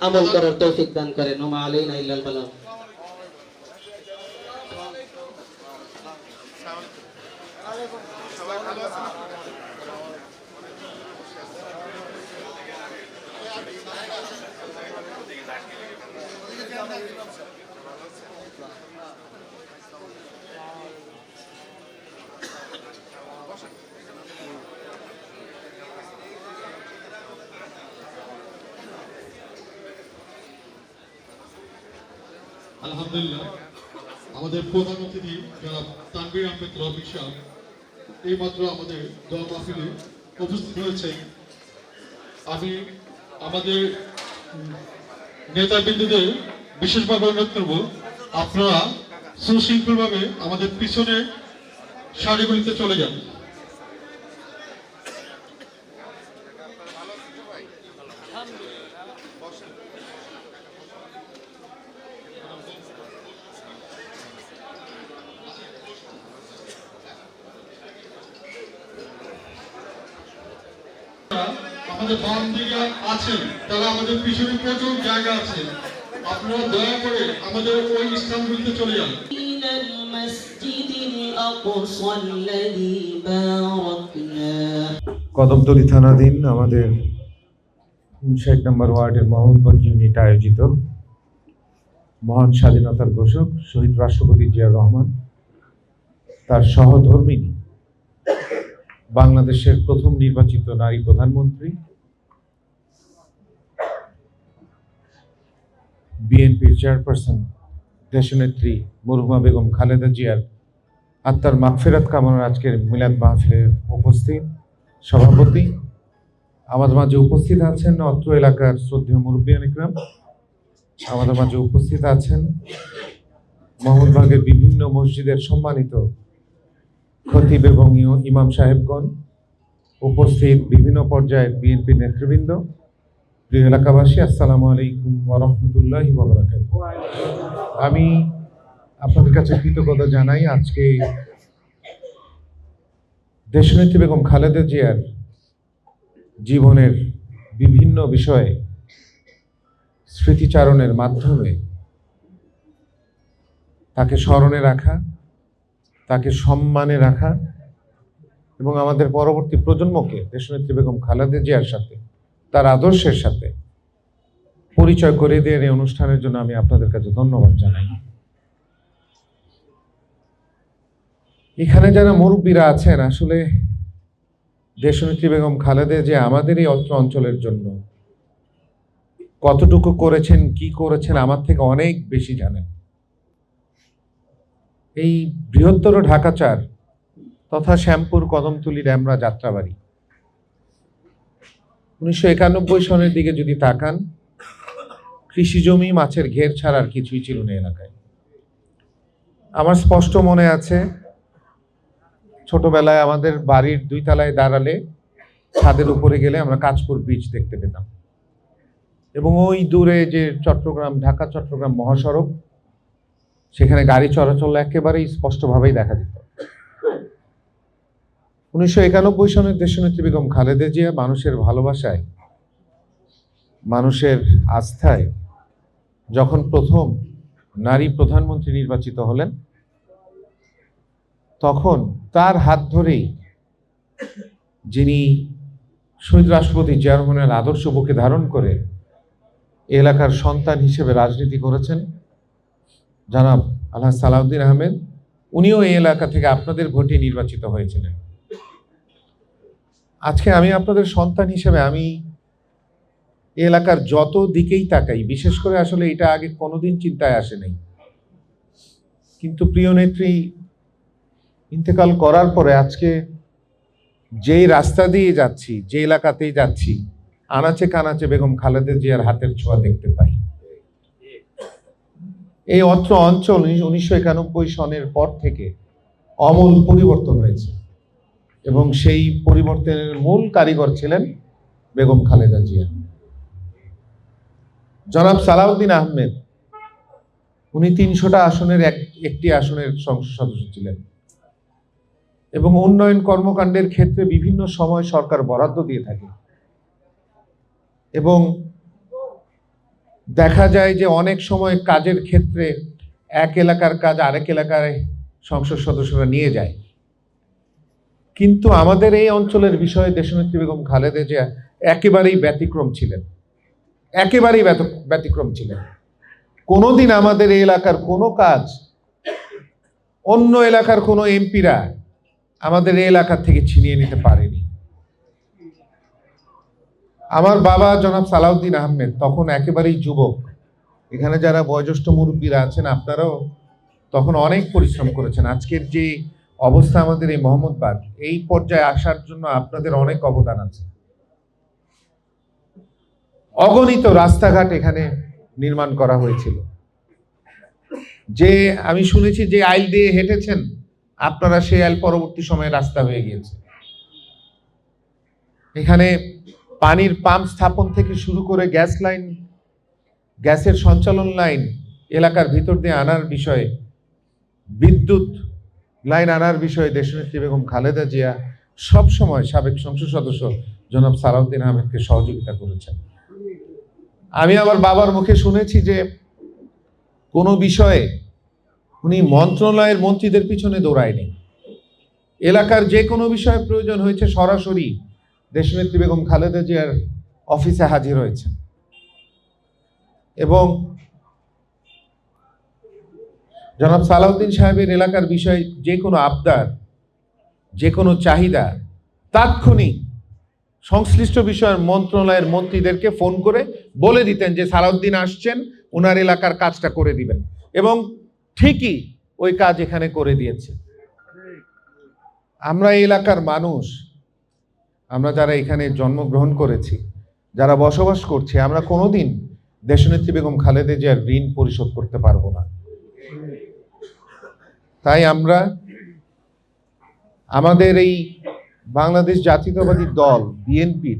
আমল করার তৌফিক দান করেন। ওমা আলাইনা ইল্লাল বালাগ। আলহামদুলিল্লাহ। আমাদের প্রধান অতিথি যারা তানবির আহমেদ রবি শাহ এইমাত্র আমাদের দোয়া মাহফিলে উপস্থিত হয়েছে আমি আমাদের নেতাবৃন্দদের বিশেষভাবে অনুরোধ করব, আপনারা সুশৃঙ্খলভাবে আমাদের পিছনে সারিগুলিতে চলে যান। আমাদের বাম দিকে আছেন তারা আমাদের পিছনে প্রচুর জায়গা আছে। আপনারা দয়া করে আমাদের ওই স্থান বলতে চলে যান। কদমতলি থানাধীন আমাদের ষাট নম্বর ওয়ার্ডের মোহনগঞ্জ ইউনিট আয়োজিত মহান স্বাধীনতার ঘোষক শহীদ রাষ্ট্রপতি জিয়া রহমান তার সহধর্মিনী বাংলাদেশের প্রথম নির্বাচিত নারী প্রধানমন্ত্রী বিএনপির চেয়ারপারসন দেশনেত্রী মরহুমা বেগম খালেদা জিয়ার আত্মার মাগফেরাত কামনার আজকের মিলাদ মাহফিলে উপস্থিত সভাপতি। আমাদের মাঝে উপস্থিত আছেন অত্র এলাকার শ্রদ্ধেয় মুরব্বিয়ান ইকরাম আমাদের মাঝে উপস্থিত আছেন মোহাম্মদবাগের বিভিন্ন মসজিদের সম্মানিত খতিব এবং ইমাম সাহেবগণ। উপস্থিত বিভিন্ন পর্যায়ের বিএনপি নেতৃবৃন্দ। প্রিয় এলাকাবাসী, আসসালামু আলাইকুম ওরহমতুল্লাহ আমি আপনাদের কাছে কৃতজ্ঞতা জানাই আজকে দেশনেত্রী বেগম খালেদা জিয়ার জীবনের বিভিন্ন বিষয়ে স্মৃতিচারণের মাধ্যমে তাকে স্মরণে রাখা, তাকে সম্মানে রাখা এবং আমাদের পরবর্তী প্রজন্মকে দেশনেত্রী বেগম খালেদা জিয়ার সাথে তার আদর্শের সাথে পরিচয় করে দেওয়ার এই অনুষ্ঠানের জন্য আমি আপনাদের কাছে ধন্যবাদ জানাই। এখানে যারা মুরব্বীরা আছেন, আসলে দেশনেত্রী বেগম খালেদে যে আমাদের এই অঞ্চলের জন্য কতটুকু করেছেন, কি করেছেন আমার থেকে অনেক বেশি জানেন। এই বৃহত্তর ঢাকাচার তথা শ্যামপুর কদমতলী ড্যামরা যাত্রাবাড়ি উনিশশো একানব্বই সনের দিকে যদি তাকান, কৃষি জমি, মাছের ঘের ছাড়া আর কিছুই ছিল না এলাকায়। আমার স্পষ্ট মনে আছে, ছোটবেলায় আমাদের বাড়ির দুই তলায় দাঁড়ালে, ছাদের উপরে গেলে আমরা কাঁচপুর বিচ দেখতে পেতাম। এবং ওই দূরে যে চট্টগ্রাম ঢাকা চট্টগ্রাম মহাসড়ক, সেখানে গাড়ি চলাচল একেবারেই স্পষ্টভাবেই দেখা যেত। উনিশশো একানব্বই সনের দেশনেত্রী বেগম খালেদা জিয়া মানুষের ভালোবাসায়, মানুষের আস্থায় যখন প্রথম নারী প্রধানমন্ত্রী নির্বাচিত হলেন, তখন তার হাত ধরেই যিনি শহীদ রাষ্ট্রপতি জিয়া আদর্শ বুকে ধারণ করে এলাকার সন্তান হিসেবে রাজনীতি করেছেন, জনাব আল্লাহ সালাউদ্দিন আহমেদ, উনিও এই এলাকা থেকে আপনাদের ভোটে নির্বাচিত হয়েছিলেন। আজকে আমি আপনাদের সন্তান হিসেবে আমি এলাকার যত দিকেই তাকাই, বিশেষ করে আসলে এটা আগে কোনোদিন চিন্তায় আসে নাই। কিন্তু প্রিয় নেত্রী, ইন্তেকাল করার পরে আজকে যেই রাস্তা দিয়ে যাচ্ছি, যে এলাকাতেই যাচ্ছি, আনাচে কানাচে বেগম খালেদা জিয়ার হাতের ছোঁয়া দেখতে পাই। এই অত্র অঞ্চল উনিশশো একানব্বই সনের পর থেকে অমল পরিবর্তন হয়েছে। এবং সেই পরিবর্তনের মূল কারিগর ছিলেন বেগম খালেদা জিয়া। জনাব সালাউদ্দিন আহমেদ, উনি তিনশোটা আসনের এক, একটি আসনের সংসদ সদস্য ছিলেন এবং উন্নয়ন কর্মকাণ্ডের ক্ষেত্রে বিভিন্ন সময় সরকার বরাদ্দ দিয়ে থাকে। এবং দেখা যায় যে অনেক সময় কাজের ক্ষেত্রে এক এলাকার কাজ আরেক এলাকায় সংসদ সদস্যরা নিয়ে যায়। কিন্তু আমাদের এই অঞ্চলের বিষয়ে দেশনেত্রী বেগম খালেদা জিয়া একেবারেই ব্যতিক্রম ছিলেন। একেবারেই ব্যতিক্রম ছিলেন। কোনোদিন আমাদের এই এলাকার কোনো কাজ, অন্য এলাকার কোনো এমপিরা আমাদের এই এলাকা থেকে ছিনিয়ে নিতে পারেনি। আমার বাবা জনাব সালাউদ্দিন আহমেদ তখন একেবারেই যুবক। এখানে যারা বয়োজ্যেষ্ঠ মুরব্বীরা আছেন, আপনারাও তখন অনেক পরিশ্রম করেছেন। আজকের যে অবস্থা আমাদের এই মোহাম্মদবাগ এই পর্যায়ে আসার জন্য আপনাদের অনেক অবদান আছে। অগণিত রাস্তাঘাট এখানে নির্মাণ করা হয়েছিল। যে আমি শুনেছি যে আইল দিয়ে হেঁটেছেন, আপনারা সেই আইল পরবর্তী সময়ে রাস্তা হয়ে গিয়েছে। এখানে পানির পাম্প স্থাপন থেকে শুরু করে গ্যাস লাইন, গ্যাসের সঞ্চালন লাইন, এলাকার ভিতর দিয়ে আনার বিষয়ে বিদ্যুৎ লাইন আনার বিষয়ে দেশনেত্রী বেগম খালেদা জিয়া সব সময় সাবেক সংসদ সদস্য জনাব সালাউদ্দিন আহমেদকে সহযোগিতা করেছেন। আমি আমার বাবার মুখে শুনেছি যে কোনো বিষয়ে উনি মন্ত্রণালয়ের মন্ত্রীদের পিছনে দৌড়ায়নি। এলাকার যে কোনো বিষয়ে প্রয়োজন হয়েছে সরাসরি দেশনেত্রী বেগম খালেদা জিয়ার অফিসে হাজির হয়েছেন। এবং জনাব সালাউদ্দিন সাহেবের এলাকার বিষয়ে যে কোনো আবদার, যে কোনো চাহিদা তাৎক্ষণিক সংশ্লিষ্ট বিষয়ের মন্ত্রণালয়ের মন্ত্রীদেরকে ফোন করে বলে দিতেন যে সালাউদ্দিন আসছেন ওনার এলাকার কাজটা করে দিবেন। এবং ঠিকই ওই কাজ এখানে করে দিয়েছে। আমরা এই এলাকার মানুষ, আমরা যারা এখানে জন্মগ্রহণ করেছি, যারা বসবাস করছি, আমরা কোনোদিন দেশনেত্রী বেগম খালেদা জিয়ার ঋণ পরিশোধ করতে পারব না। তাই আমরা আমাদের এই বাংলাদেশ জাতীয়তাবাদী দল, বিএনপির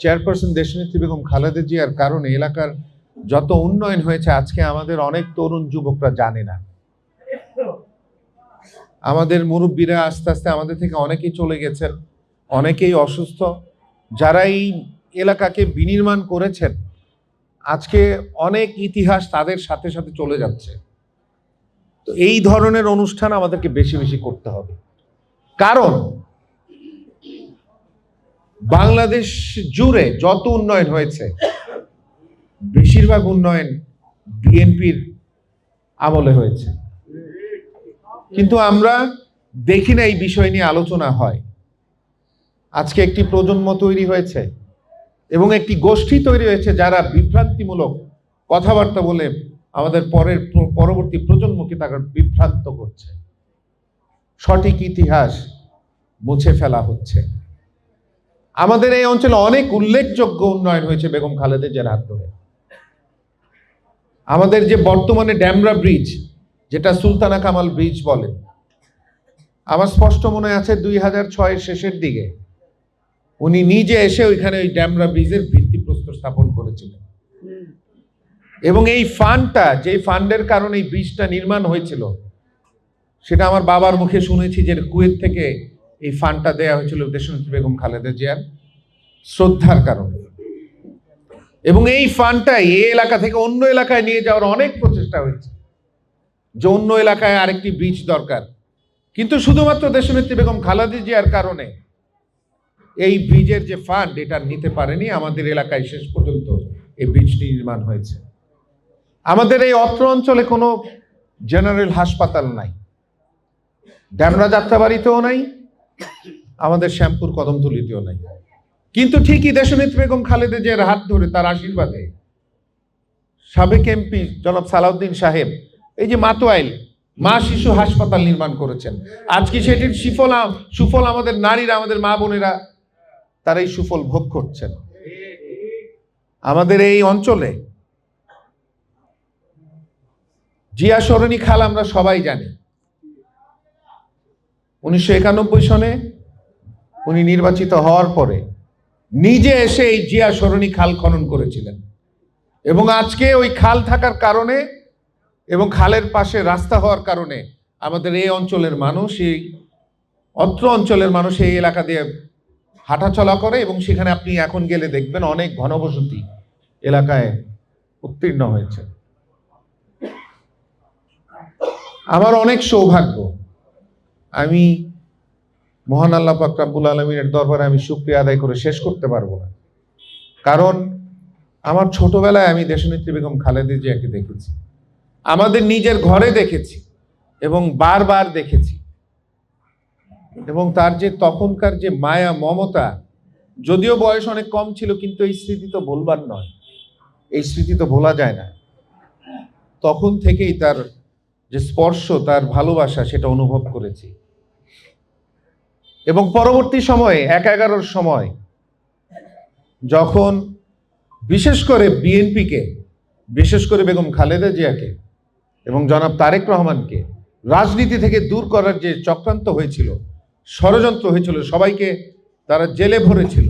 চেয়ারপারসন দেশনেত্রী বেগম খালেদা জিয়ার কারণে এলাকার যত উন্নয়ন হয়েছে, আজকে আমাদের অনেক তরুণ যুবকরা জানে না। আমাদের মুরব্বীরা আস্তে আস্তে আমাদের থেকে অনেকেই চলে গেছেন, অনেকেই অসুস্থ। যারা এই এলাকাকে বিনির্মাণ করেছেন, আজকে অনেক ইতিহাস তাদের সাথে সাথে চলে যাচ্ছে। তো এই ধরনের অনুষ্ঠান আমাদেরকে বেশি বেশি করতে হবে। কারণ বাংলাদেশ জুড়ে যত উন্নয়ন হয়েছে, বেশিরভাগ উন্নয়ন বিএনপির আমলে হয়েছে। কিন্তু আমরা দেখি না এই বিষয় নিয়ে আলোচনা হয়। আজকে একটি প্রজন্ম তৈরি হয়েছে এবং একটি গোষ্ঠী তৈরি হয়েছে যারা বিভ্রান্তিমূলক কথাবার্তা বলে আমাদের পরের পরবর্তী প্রজন্মকে তারা বিভ্রান্ত করছে। সঠিক ইতিহাস মুছে ফেলা হচ্ছে। আমাদের এই অঞ্চলে অনেক উল্লেখযোগ্য উন্নয়ন হয়েছে বেগম খালেদের জিয়ার হাত ধরে। আমাদের যে বর্তমানে ড্যামরা ব্রিজ, যেটা সুলতানা কামাল ব্রিজ বলে, আমার স্পষ্ট মনে আছে দুই হাজার ছয়ের শেষের দিকে। উনি নিজে এসে ওইখানে ওই ড্যামরা ব্রিজের ভিত্তিপ্রস্তর স্থাপন করেছিলেন। এবং এই ফান্ডটা যে ফান্ডের কারণে এই ব্রিজটা নির্মাণ হয়েছিল, সেটা আমার বাবার মুখে শুনেছি যে কুয়েত থেকে এই ফান্ডটা দেওয়া হয়েছিল দেশনেত্রী বেগম খালেদা জিয়ার শ্রদ্ধার কারণে। এবং এই ফান্ডটা এই এলাকা থেকে অন্য এলাকায় নিয়ে যাওয়ার অনেক প্রচেষ্টা হয়েছে, যে অন্য এলাকায় আরেকটি ব্রিজ দরকার। কিন্তু শুধুমাত্র দেশনেত্রী বেগম খালেদা জিয়ার কারণে এই ব্রিজের যে ফান্ড, এটা নিতে পারেনি, আমাদের এলাকায় শেষ পর্যন্ত এই ব্রিজটি নির্মাণ হয়েছে। আমাদের এই অত্র অঞ্চলে কোনো জেনারেল হাসপাতাল নাই। ড্যামরা যাত্রাবাড়িতেও নাই, আমাদের শ্যামপুর কদমতলিতেও নাই। কিন্তু ঠিকই দেশনেত্রী বেগম খালেদা জিয়ার হাত ধরে তার আশীর্বাদে সাবেক এমপি জনাব সালাউদ্দিন সাহেব এই যে মাতোয়াইল, মা শিশু হাসপাতাল নির্মাণ করেছেন। আজকে সেটির সুফল সুফল আমাদের নারীরা, আমাদের মা বোনেরা, তারা এই সুফল ভোগ করছেন। আমাদের এই অঞ্চলে জিয়া সরণী খাল আমরা সবাই জানি। উনিশশো একানব্বই সনে উনি নির্বাচিত হওয়ার পরে নিজে এসে এই জিয়া সরণী খাল খনন করেছিলেন। এবং আজকে ওই খাল থাকার কারণে এবং খালের পাশে রাস্তা হওয়ার কারণে আমাদের এই অঞ্চলের মানুষ, এই অত্র অঞ্চলের মানুষ এই এলাকা দিয়ে হাঁটাচলা করে এবং সেখানে আপনি এখন গেলে দেখবেন অনেক ঘনবসতি এলাকায় উত্তীর্ণ হয়েছে। আমার অনেক সৌভাগ্য। আমি মহান আল্লাহ পাক রাব্বুল আলমিনের দরবারে আমি শুক্রিয়া আদায় করে শেষ করতে পারব না। কারণ আমার ছোটবেলায় আমি দেশনেত্রী বেগম খালেদা জিয়াকে দেখেছি। আমাদের নিজের ঘরে দেখেছি এবং বারবার দেখেছি। এবং তার যে তখনকার যে মায়া, মমতা, যদিও বয়স অনেক কম ছিল, কিন্তু এই স্মৃতি তো ভুলবার নয়। এই স্মৃতি তো ভোলা যায় না। তখন থেকেই তার যে স্পর্শ তার ভালোবাসা সেটা অনুভব করেছি। এবং পরবর্তী সময়ে, এক এগারোর সময়, যখন বিশেষ করে বিএনপিকে, বিশেষ করে বেগম খালেদা জিয়াকে এবং জনাব তারেক রহমানকে রাজনীতি থেকে দূর করার যে চক্রান্ত হয়েছিল, ষড়যন্ত্র হয়েছিল, সবাইকে তারা জেলে ভরেছিল।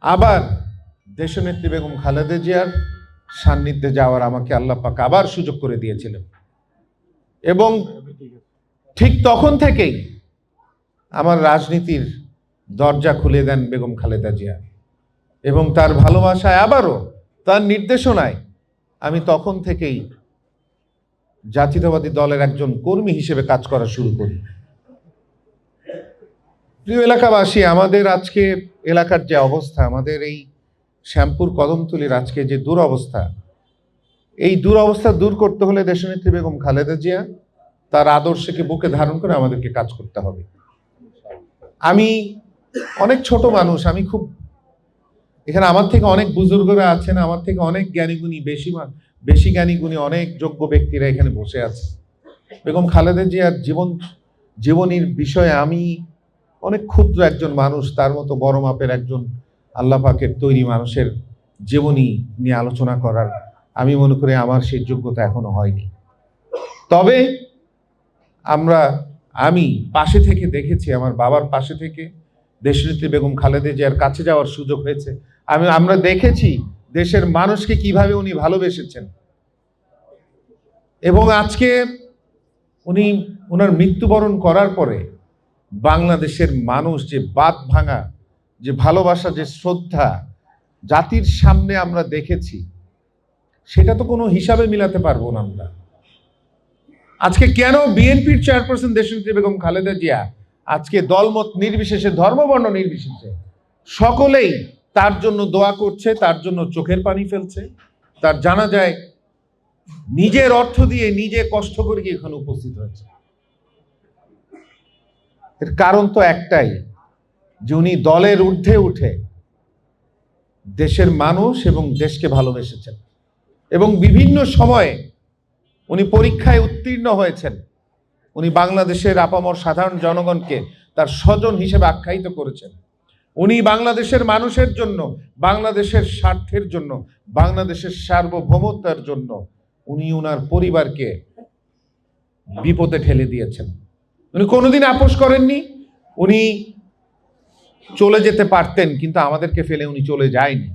আবার দেশনেত্রী বেগম খালেদা জিয়ার সান্নিধ্যে যাওয়ার আমাকে আল্লাহ পাক আবার সুযোগ করে দিয়েছিলেন। এবং ঠিক তখন থেকেই আমার রাজনীতির দরজা খুলে দেন বেগম খালেদা জিয়া। এবং তার ভালোবাসায় আবারও, তার নির্দেশনায় আমি তখন থেকেই জাতীয়তাবাদী দলের একজন কর্মী হিসেবে কাজ করা শুরু করি। প্রিয় এলাকাবাসী, আমাদের আজকে এলাকার যে অবস্থা, আমাদের এই শ্যামপুর কদমতলির আজকে যে দুরবস্থা, এই দুরবস্থা দূর করতে হলে দেশনেত্রী বেগম খালেদা জিয়া তার আদর্শকে বুকে ধারণ করে আমাদেরকে কাজ করতে হবে। আমি অনেক ছোট মানুষ, আমি খুব, এখানে আমার থেকে অনেক বুজুর্গরা আছেন, আমার থেকে অনেক জ্ঞানীগুণী, বেশি বেশি জ্ঞানীগুণী, অনেক যোগ্য ব্যক্তিরা এখানে বসে আছে। বেগম খালেদা জিয়ার জীবন, জীবনীর বিষয়ে আমি অনেক ক্ষুদ্র একজন মানুষ, তার মতো বড় মাপের একজন আল্লাহ পাকের তৈরি মানুষের জীবনী নিয়ে আলোচনা করার আমি মনে করি আমার সেই যোগ্যতা এখনও হয়নি। তবে আমরা, আমি পাশে থেকে দেখেছি, আমার বাবার পাশে থেকে দেশনেত্রী বেগম খালেদা জিয়ার কাছে যাওয়ার সুযোগ হয়েছে। আমি, আমরা দেখেছি দেশের মানুষকে কীভাবে উনি ভালোবেসেছেন। এবং আজকে উনি ওনার মৃত্যুবরণ করার পরে বাংলাদেশের মানুষ যে বাদ ভাঙা যে ভালোবাসা, যে শ্রদ্ধা জাতির সামনে আমরা দেখেছি, সেটা তো কোনো হিসাবে মিলাতে পারব না আমরা। আজকে কেন বিএনপির চেয়ারপারসন দেশনেত্রী বেগম খালেদা জিয়া আজকে দলমত নির্বিশেষে, ধর্মবর্ণ নির্বিশেষে সকলেই তার জন্য দোয়া করছে, তার জন্য চোখের পানি ফেলছে, তার জানা যায় নিজের অর্থ দিয়ে নিজে কষ্ট করে এখানে উপস্থিত হয়েছে। এর কারণ তো একটাই যে উনি দলের ঊর্ধ্বে উঠে দেশের মানুষ এবং দেশকে ভালোবেসেছেন। এবং বিভিন্ন সময়ে উনি পরীক্ষায় উত্তীর্ণ হয়েছেন। উনি বাংলাদেশের আপামর সাধারণ জনগণকে তার স্বজন হিসেবে আখ্যায়িত করেছেন। উনি বাংলাদেশের মানুষের জন্য, বাংলাদেশের স্বার্থের জন্য, বাংলাদেশের সার্বভৌমত্বের জন্য উনি ওনার পরিবারকে বিপদে ঠেলে দিয়েছেন। উনি কোনোদিন আপোষ করেননি। উনি চলে যেতে পারতেন, কিন্তু আমাদেরকে ফেলে উনি চলে যায়নি।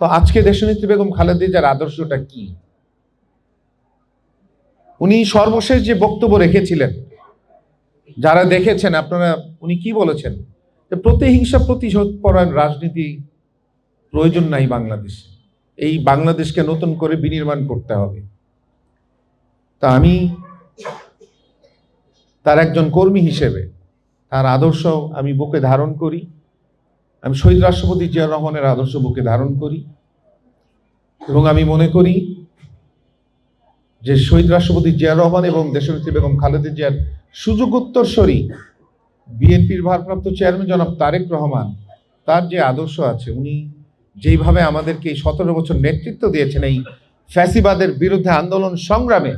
তো আজকে দেশনেত্রী বেগম খালেদা যার আদর্শটা কি? উনি সর্বশেষ যে বক্তব্য রেখেছিলেন, যারা দেখেছেন, আপনারা, উনি কি বলেছেন? যে প্রতিহিংসা প্রতিশোধ পরায়ণ রাজনীতি প্রয়োজন নাই বাংলাদেশে। এই বাংলাদেশকে নতুন করে বিনির্মাণ করতে হবে। তা আমি তার একজন কর্মী হিসেবে তার আদর্শ আমি বুকে ধারণ করি। আমি শহীদ রাষ্ট্রপতি জিয়া রহমানের আদর্শ বুকে ধারণ করি। এবং আমি মনে করি যে শহীদ রাষ্ট্রপতি জিয়া রহমান এবং দেশনেত্রী বেগম খালেদা জিয়ার সুযোগোত্তরস্বরী বিএনপির ভারপ্রাপ্ত চেয়ারম্যান জনাব তারেক রহমান, তার যে আদর্শ আছে, উনি যেইভাবে আমাদেরকে এই সতেরো বছর নেতৃত্ব দিয়েছেন এই ফ্যাসিবাদের বিরুদ্ধে আন্দোলন সংগ্রামে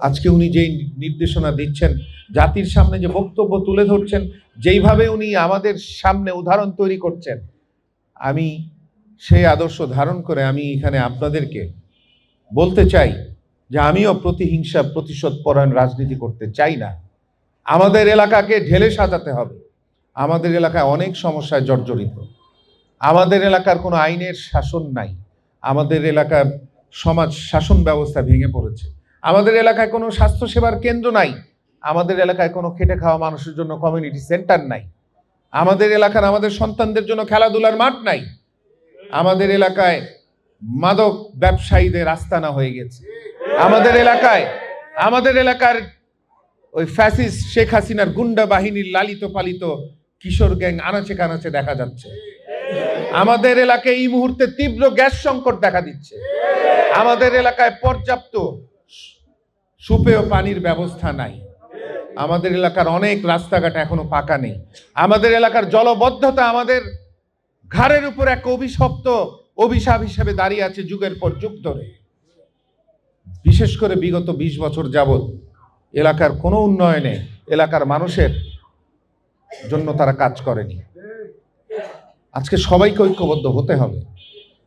আজকে উনি যেই নির্দেশনা দিচ্ছেন, জাতির সামনে যে বক্তব্য তুলে ধরছেন, যেইভাবে উনি আমাদের সামনে উদাহরণ তৈরি করছেন, আমি সেই আদর্শ ধারণ করে আমি এখানে আপনাদেরকে বলতে চাই যে আমিও প্রতিহিংসা, প্রতিশোধ পরায়ণ রাজনীতি করতে চাই না। আমাদের এলাকাকে ঢেলে সাজাতে হবে। আমাদের এলাকায় অনেক সমস্যায় জর্জরিত। আমাদের এলাকার কোনো আইনের শাসন নাই। আমাদের এলাকার সমাজ শাসন ব্যবস্থা ভেঙে পড়েছে। আমাদের এলাকায় কোনো স্বাস্থ্যসেবার কেন্দ্র নাই। আমাদের এলাকায় কোনো খেটে খাওয়া মানুষের জন্য কমিউনিটি সেন্টার নাই। আমাদের এলাকার আমাদের সন্তানদের জন্য খেলাধুলার মাঠ নাই। আমাদের এলাকায় মাদক ব্যবসায়ীদের আস্তানা হয়ে গেছে। আমাদের এলাকায়, আমাদের এলাকার ওই ফ্যাসিস শেখ হাসিনার গুন্ডা বাহিনীর লালিত পালিত কিশোর গ্যাং আনাচে কানাচে দেখা যাচ্ছে। আমাদের এলাকায় এই মুহূর্তে তীব্র গ্যাস সংকট দেখা দিচ্ছে। আমাদের এলাকায় পর্যাপ্ত সুপেয় পানির ব্যবস্থা নাই। আমাদের এলাকার অনেক রাস্তাঘাট এখনও পাকা নেই। আমাদের এলাকার জলবদ্ধতা আমাদের ঘাড়ের উপর এক অভিশপ্ত অভিশাপ হিসেবে দাঁড়িয়ে আছে যুগের পর যুগ ধরে। বিশেষ করে বিগত ২০ বছর যাবৎ এলাকার কোনো উন্নয়নে এলাকার মানুষের জন্য তারা কাজ করেনি। আজকে সবাইকে ঐক্যবদ্ধ হতে হবে।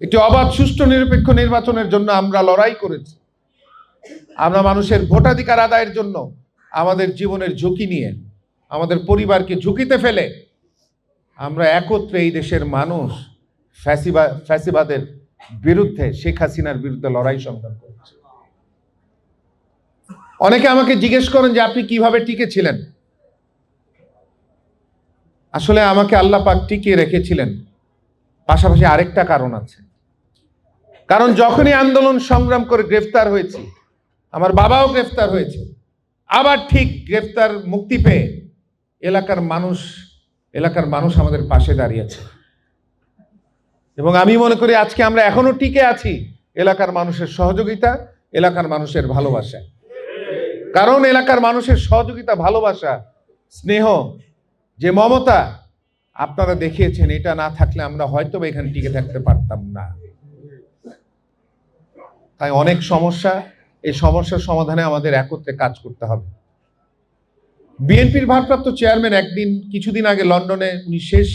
একটি অবাধ, সুষ্ঠু, নিরপেক্ষ নির্বাচনের জন্য আমরা লড়াই করেছি। আমরা মানুষের ভোটাধিকার আদায়ের জন্য আমাদের জীবনের ঝুঁকি নিয়ে, আমাদের পরিবারকে ঝুঁকিতে ফেলে আমরা একত্রে এই দেশের মানুষ ফ্যাসিবা, ফ্যাসিবাদের বিরুদ্ধে, শেখ হাসিনার বিরুদ্ধে লড়াই সংগ্রাম করেছে। অনেকে আমাকে জিজ্ঞেস করেন যে আপনি কীভাবে টিকেছিলেন? আসলে আমাকে আল্লাহ পাক টিকিয়ে রেখেছিলেন। পাশাপাশি আরেকটা কারণ আছে। কারণ যখনই আন্দোলন সংগ্রাম করে গ্রেফতার হয়েছি আমার বাবাও গ্রেফতার হয়েছে। আবার ঠিক গ্রেফতার মুক্তি পেয়ে এলাকার মানুষ এলাকার মানুষ আমাদের পাশে দাঁড়িয়েছে এবং আমি মনে করি আজকে আমরা এখনও টিকে আছি এলাকার মানুষের সহযোগিতা, এলাকার মানুষের ভালোবাসা। কারণ এলাকার মানুষের সহযোগিতা, ভালোবাসা, স্নেহ, যে মমতা আপনারা দেখিয়েছেন, এটা না থাকলে আমরা হয়তো এখানে টিকে থাকতে পারতাম না। তাই অনেক সমস্যা এই সমস্যার সমাধানে আমাদের একত্রে কাজ করতে হবে। বিএনপির ভারপ্রাপ্ত চেয়ারম্যান একদিন, কিছুদিন আগে লন্ডনে উনি শেষ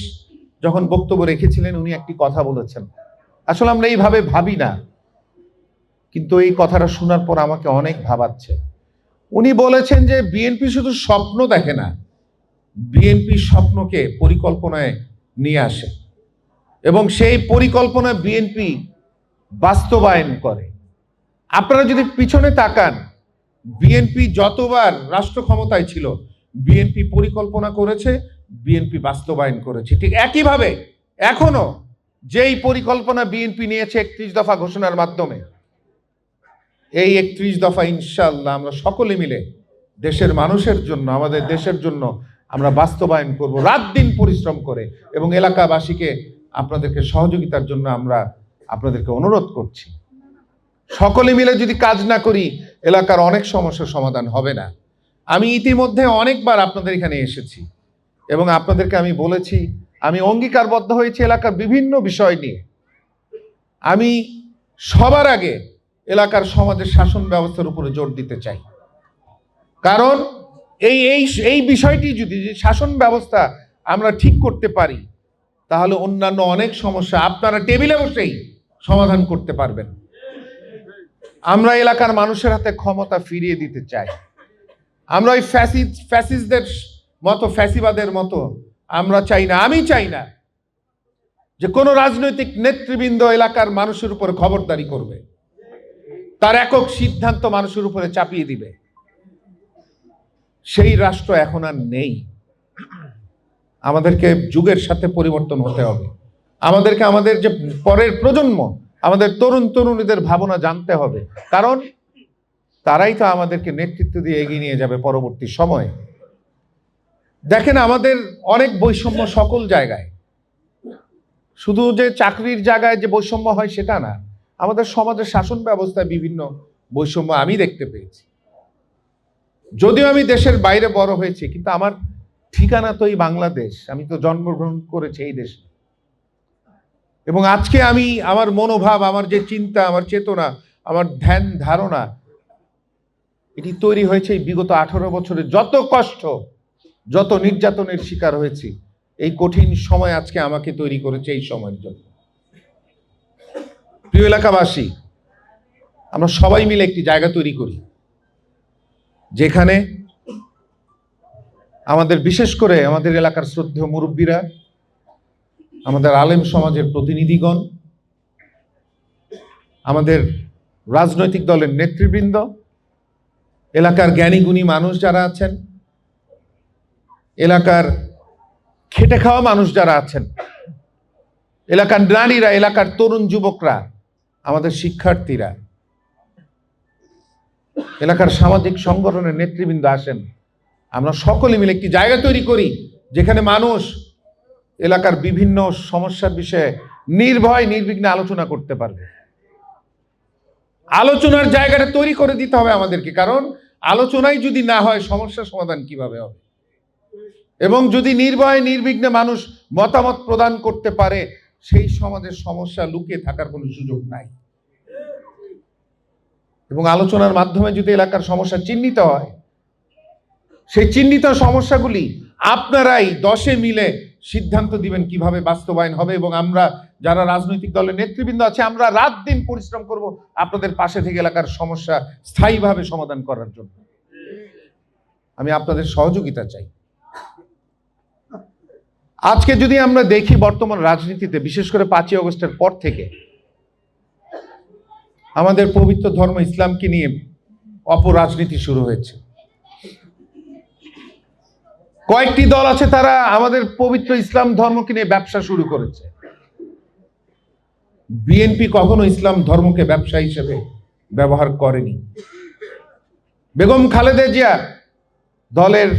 যখন বক্তব্য রেখেছিলেন, উনি একটি কথা বলেছেন। আসলে আমরা এইভাবে ভাবি না, কিন্তু এই কথাটা শোনার পর আমাকে অনেক ভাবাচ্ছে। উনি বলেছেন যে বিএনপি শুধু স্বপ্ন দেখে না, বিএনপি স্বপ্নকে পরিকল্পনায় নিয়ে আসে। এবং সেই পরিকল্পনা বিএনপি বাস্তবায়ন করে। আপনারা যদি পিছনে তাকান, বিএনপি যতবার রাষ্ট্র ক্ষমতায় ছিল, বিএনপি পরিকল্পনা করেছে, বিএনপি বাস্তবায়ন করেছে। ঠিক একইভাবে এখনও যেই পরিকল্পনা বিএনপি নিয়েছে একত্রিশ দফা ঘোষণার মাধ্যমে, এই একত্রিশ দফা ইনশাল্লাহ আমরা সকলে মিলে দেশের মানুষের জন্য, আমাদের দেশের জন্য আমরা বাস্তবায়ন করব, রাত দিন পরিশ্রম করে এবং এলাকাবাসীকে আপনাদেরকে সহযোগিতার জন্য আমরা আপনাদেরকে অনুরোধ করছি। সকলে মিলে যদি কাজ না করি, এলাকার অনেক সমস্যার সমাধান হবে না। আমি ইতিমধ্যে অনেকবার আপনাদের এখানে এসেছি এবং আপনাদেরকে আমি বলেছি, আমি অঙ্গীকারবদ্ধ হয়েছি এলাকার বিভিন্ন বিষয় নিয়ে। আমি সবার আগে এলাকার সমাজের শাসন ব্যবস্থার উপরে জোর দিতে চাই। কারণ এই এই এই বিষয়টি যদি শাসন ব্যবস্থা আমরা ঠিক করতে পারি, তাহলে অন্যান্য অনেক সমস্যা আপনারা টেবিলে বসেই সমাধান করতে পারবেন। আমরা এলাকার মানুষের হাতে ক্ষমতা ফিরিয়ে দিতে চাই। আমরা ওই ফ্যাসিস, ফ্যাসিসদের মতো, ফ্যাসিবাদের মতো আমরা চাই না, আমি চাই না যে কোনো রাজনৈতিক নেতৃবৃন্দ এলাকার মানুষের উপরে খবরদারি করবে। তার একক সিদ্ধান্ত মানুষের উপরে চাপিয়ে দিবে। সেই রাষ্ট্র এখন আর নেই। আমাদেরকে যুগের সাথে পরিবর্তন হতে হবে। আমাদেরকে, আমাদের যে পরের প্রজন্ম আমাদের তরুণ তরুণীদের ভাবনা জানতে হবে। কারণ তারাই তো আমাদেরকে নেতৃত্ব দিয়ে এগিয়ে নিয়ে যাবে পরবর্তী সময়ে। দেখেন আমাদের অনেক বৈষম্য সকল জায়গায়। শুধু যে চাকরির জায়গায় যে বৈষম্য হয় সেটা না, আমাদের সমাজের শাসন ব্যবস্থায় বিভিন্ন বৈষম্য আমি দেখতে পেয়েছি। যদিও আমি দেশের বাইরে বড় হয়েছি, কিন্তু আমার ঠিকানা তো এই বাংলাদেশ। আমি তো জন্মগ্রহণ করেছি এই দেশে। এবং আজকে আমি আমার মনোভাব, আমার যে চিন্তা, আমার চেতনা, আমার ধ্যান ধারণা, এটি তৈরি হয়েছে বিগত আঠারো বছরে। যত কষ্ট, যত নির্যাতনের শিকার হয়েছি, এই কঠিন সময় আজকে আমাকে তৈরি করেছে এই সময়ের জন্য। প্রিয় এলাকাবাসী, আমরা সবাই মিলে একটি জায়গা তৈরি করি, যেখানে আমাদের, বিশেষ করে আমাদের এলাকার শ্রদ্ধেয় মুরব্বীরা আমাদের আলেম সমাজের প্রতিনিধিগণ, আমাদের রাজনৈতিক দলের নেতৃবৃন্দ, এলাকার জ্ঞানীগুণী মানুষ যারা আছেন, এলাকার খেটে খাওয়া মানুষ যারা আছেন, এলাকার নারীরা, এলাকার তরুণ যুবকরা, আমাদের শিক্ষার্থীরা, এলাকার সামাজিক সংগঠনের নেতৃবৃন্দ আসেন। আমরা সকলে মিলে একটি জায়গা তৈরি করি, যেখানে মানুষ এলাকার বিভিন্ন সমস্যার বিষয়ে নির্ভয়, নির্বিঘ্নে আলোচনা করতে পারবে। আলোচনার জায়গাটা তৈরি করে দিতে হবে আমাদেরকে, কারণ আলোচনাই যদি না হয়, সমস্যার সমাধান কীভাবে হবে? এবং যদি নির্ভয়, নির্বিঘ্নে মানুষ মতামত প্রদান করতে পারে, সেই সমাজের সমস্যা লুকিয়ে থাকার কোনো সুযোগ নাই। এবং আলোচনার মাধ্যমে যদি এলাকার সমস্যা চিহ্নিত হয়, সেই চিহ্নিত সমস্যাগুলি আপনারাই দশে মিলে সিদ্ধান্ত দিবেন কীভাবে বাস্তবায়ন হবে এবং আমরা যারা রাজনৈতিক দলের নেতৃবৃন্দ আছে, আমরা রাত দিন পরিশ্রম করব আপনাদের পাশে থেকে এলাকার সমস্যা স্থায়ীভাবে সমাধান করার জন্য। আমি আপনাদের সহযোগিতা চাই। আজকে যদি আমরা দেখি বর্তমান রাজনীতিতে, বিশেষ করে পাঁচই অগস্টের পর থেকে, আমাদের পবিত্র ধর্ম ইসলামকে নিয়ে অপরাজনীতি শুরু হয়েছে। কয়েকটি দল আছে তারা আমাদের পবিত্র ইসলাম ধর্মকে নিয়ে ব্যবসা শুরু করেছে। বিএনপি কখনো ইসলাম ধর্মকে ব্যবসা হিসেবে ব্যবহার করেনি। বেগম খালেদা জিয়া দলের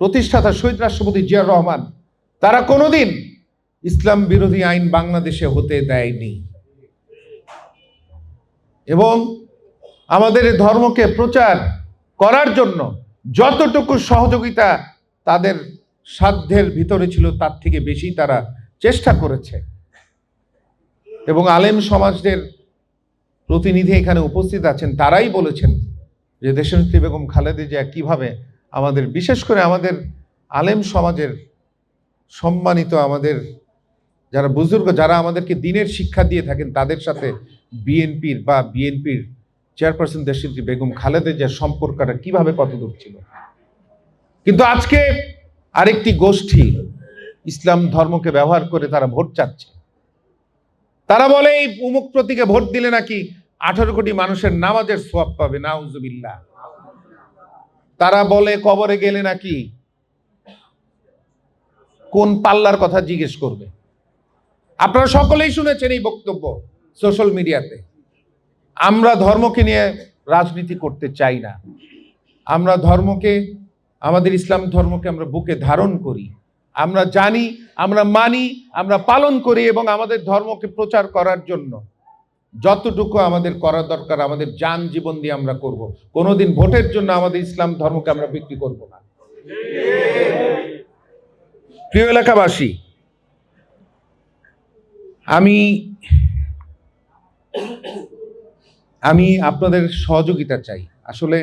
প্রতিষ্ঠাতা শহীদ রাষ্ট্রপতি জিয়াউর রহমান, তারা কোনোদিন ইসলাম বিরোধী আইন বাংলাদেশে হতে দেয়নি। এবং আমাদের ধর্মকে প্রচার করার জন্য যতটুকু সহযোগিতা তাদের সাধ্যের ভিতরে ছিল, তার থেকে বেশি তারা চেষ্টা করেছে। এবং আলেম সমাজদের প্রতিনিধি এখানে উপস্থিত আছেন, তারাই বলেছেন যে দেশনেত্রী বেগম খালেদা জিয়া কীভাবে আমাদের, বিশেষ করে আমাদের আলেম সমাজের সম্মানিত আমাদের যারা বুজুর্গ, যারা আমাদেরকে দিনের শিক্ষা দিয়ে থাকেন, তাদের সাথে বিএনপির বা বিএনপির চেয়ারপারসন দেশনেত্রী বেগম খালেদা জিয়ার সম্পর্কটা কীভাবে কতদূর ছিল? কিন্তু আজকে আরেকটি গোষ্ঠী ইসলাম ধর্মকে ব্যবহার করে তারা ভোট চাচ্ছে। তারা বলে, এই উমুক প্রতীকে ভোট দিলে নাকি আঠারো কোটি মানুষের নামাজের সোয়াব পাবে। নাউজুবিল্লাহ। তারা বলে, কবরে গেলে নাকি কোন পাল্লার কথা জিজ্ঞেস করবে? আপনারা সকলেই শুনেছেন এই বক্তব্য সোশ্যাল মিডিয়াতে। আমরা ধর্মকে নিয়ে রাজনীতি করতে চাই না। আমরা ধর্মকে আমাদের ইসলাম ধর্মকে আমরা বুকে ধারণ করি। আমরা জানি, আমরা মানি, আমরা পালন করি এবং আমাদের ধর্মকে প্রচার করার জন্য। যতটুকু আমাদের করা দরকার, আমাদের যান জীবন দিয়ে আমরা করব। কোনোদিন ভোটের জন্য আমাদের ইসলাম ধর্মকে আমরা বিক্রি করব না। প্রিয় এলাকাবাসী, আমি আমি আপনাদের সহযোগিতা চাই। আসলে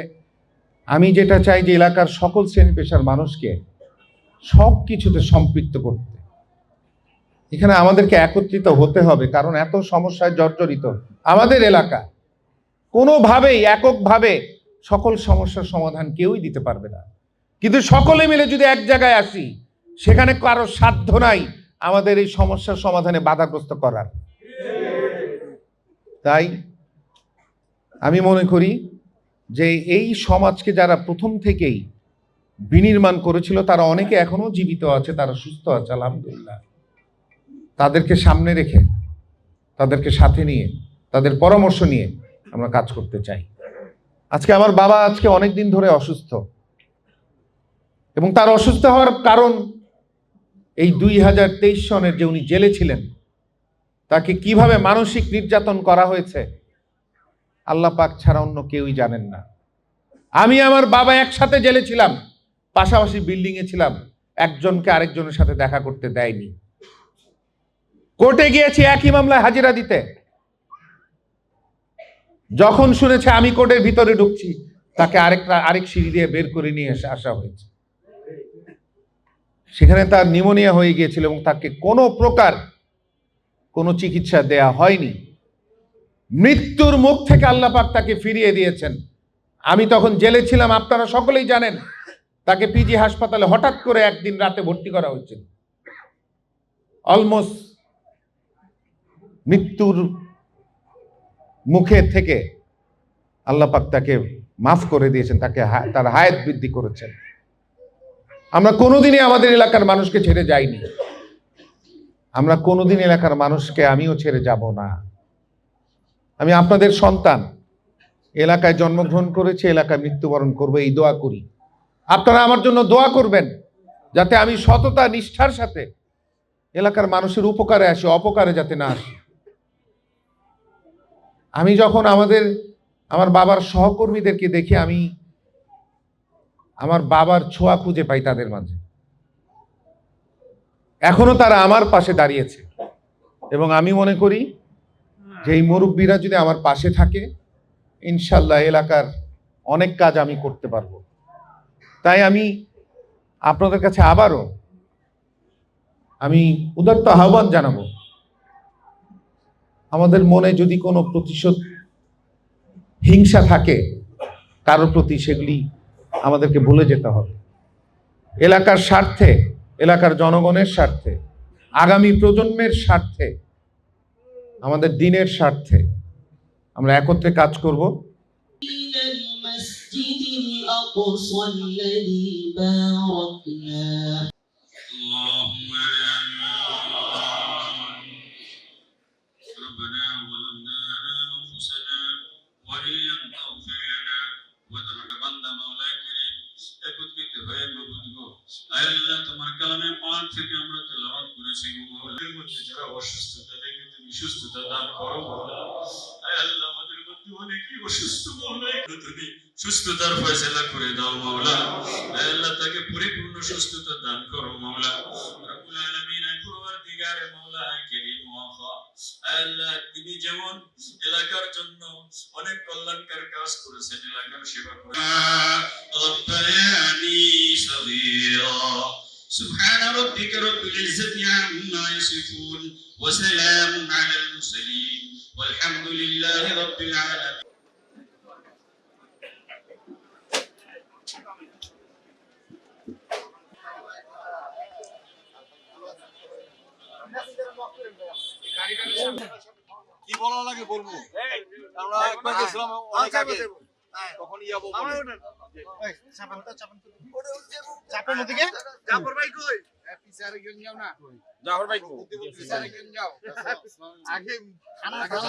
আমি যেটা চাই যে এলাকার সকল শ্রেণি পেশার মানুষকে সব কিছুতে সম্পৃক্ত করতে। এখানে আমাদেরকে একত্রিত হতে হবে, কারণ এত সমস্যায় জর্জরিত আমাদের এলাকা। কোনোভাবেই, এককভাবে সকল সমস্যার সমাধান কেউই দিতে পারবে না। কিন্তু সকলে মিলে যদি এক জায়গায় আসি, সেখানে কারও সাধ্য নাই আমাদের এই সমস্যার সমাধানে বাধাগ্রস্ত করার। তাই আমি মনে করি যে এই সমাজকে যারা প্রথম থেকেই বিনির্মাণ করেছিল, তারা অনেকে এখনও জীবিত আছে, তারা সুস্থ আছে, আলহামদুলিল্লাহ। তাদেরকে সামনে রেখে, তাদেরকে সাথে নিয়ে, তাদের পরামর্শ নিয়ে আমরা কাজ করতে চাই। আজকে আমার বাবা আজকে অনেক দিন ধরে অসুস্থ। এবং তার অসুস্থ হওয়ার কারণ এই দুই হাজার তেইশ সনের যে উনি জেলে ছিলেন, তাকে কীভাবে মানসিক নির্যাতন করা হয়েছে আল্লাহ পাক ছাড়া অন্য কেউই জানেন না। আমি আমার বাবা একসাথে জেলে ছিলাম, পাশাপাশি বিল্ডিং এ ছিলাম, একজনকে আরেকজনের সাথে দেখা করতে দেয়নি। কোর্টে গিয়েছি একই মামলায় হাজিরা দিতে। যখন শুনেছে আমি কোর্টের ভিতরে ঢুকছি, তাকে আরেকটা, আরেক সিঁড়ি দিয়ে বের করে নিয়ে এসে আসা হয়েছে। সেখানে তার নিউমোনিয়া হয়ে গিয়েছিল এবং তাকে কোনো প্রকার কোনো চিকিৎসা দেয়া হয়নি। মৃত্যুর মুখ থেকে আল্লাহ পাক তাকে ফিরিয়ে দিয়েছেন। আমি তখন জেলে ছিলাম, আপনারা সকলেই জানেন, তাকে পিজি হাসপাতালে হঠাৎ করে একদিন রাতে ভর্তি করা হয়েছিল। অলমোস্ট মৃত্যুর মুখে থেকে আল্লাহ পাক তাকে মাফ করে দিয়েছেন, তাকে তার হায়াত বৃদ্ধি করেছেন। আমরা কোনোদিনই আমাদের এলাকার মানুষকে ছেড়ে যাইনি। আমরা কোনোদিন এলাকার মানুষকে, আমিও ছেড়ে যাব না। আমি আপনাদের সন্তান। এলাকায় জন্মগ্রহণ করেছি, এলাকায় মৃত্যুবরণ করব, এই দোয়া করি। আপনারা আমার জন্য দোয়া করবেন, যাতে আমি সততা, নিষ্ঠার সাথে এলাকার মানুষের উপকারে আসি, অপকারে যাতে না আসি। আমি যখন আমাদের, আমার বাবার সহকর্মীদেরকে দেখি আমি আমার বাবার ছোঁয়া খুঁজে পাই তাদের মাঝে। এখনও তারা আমার পাশে দাঁড়িয়েছে। এবং আমি মনে করি যে এই মুরব্বীরা যদি আমার পাশে থাকে, ইনশাল্লাহ এলাকার অনেক কাজ আমি করতে পারব। তাই আমি আপনাদের কাছে আবারও আমি উদাত্ত আহ্বান জানাব, আমাদের মনে যদি কোনো প্রতিশোধ, হিংসা থাকে কারোর প্রতি সেগুলি আমাদেরকে ভুলে যেতে হবে। এলাকার স্বার্থে, এলাকার জনগণের স্বার্থে, আগামী প্রজন্মের স্বার্থে আমাদের দিনের স্বার্থে আমরা একত্রে কাজ করব। তোমার কালামে পাঁচ থেকে আমরা তেলাবাদ করেছি। যারা অসুস্থতা সুস্থতা দান করো আল্লাহ, আমাদের মধ্যে অনেকেই অসুস্থ মৌলাই তুমি সুস্থতার ফয়সলা করে দাও মাওলা। আল্লাহ, তাকে পরিপূর্ণ সুস্থতা দান করো মাওলা। রব্বুল এলাকার জন্য অনেক কল্যাণকার কাজ করেছেন, এলাকার সেবা وسلام على المرسلين والحمد لله رب العالمين কি বলা লাগে বলবো আমরা একবার গেছিলাম অনেক আগে তখন ইয়া বলবো জাফর ভাই কো? আগে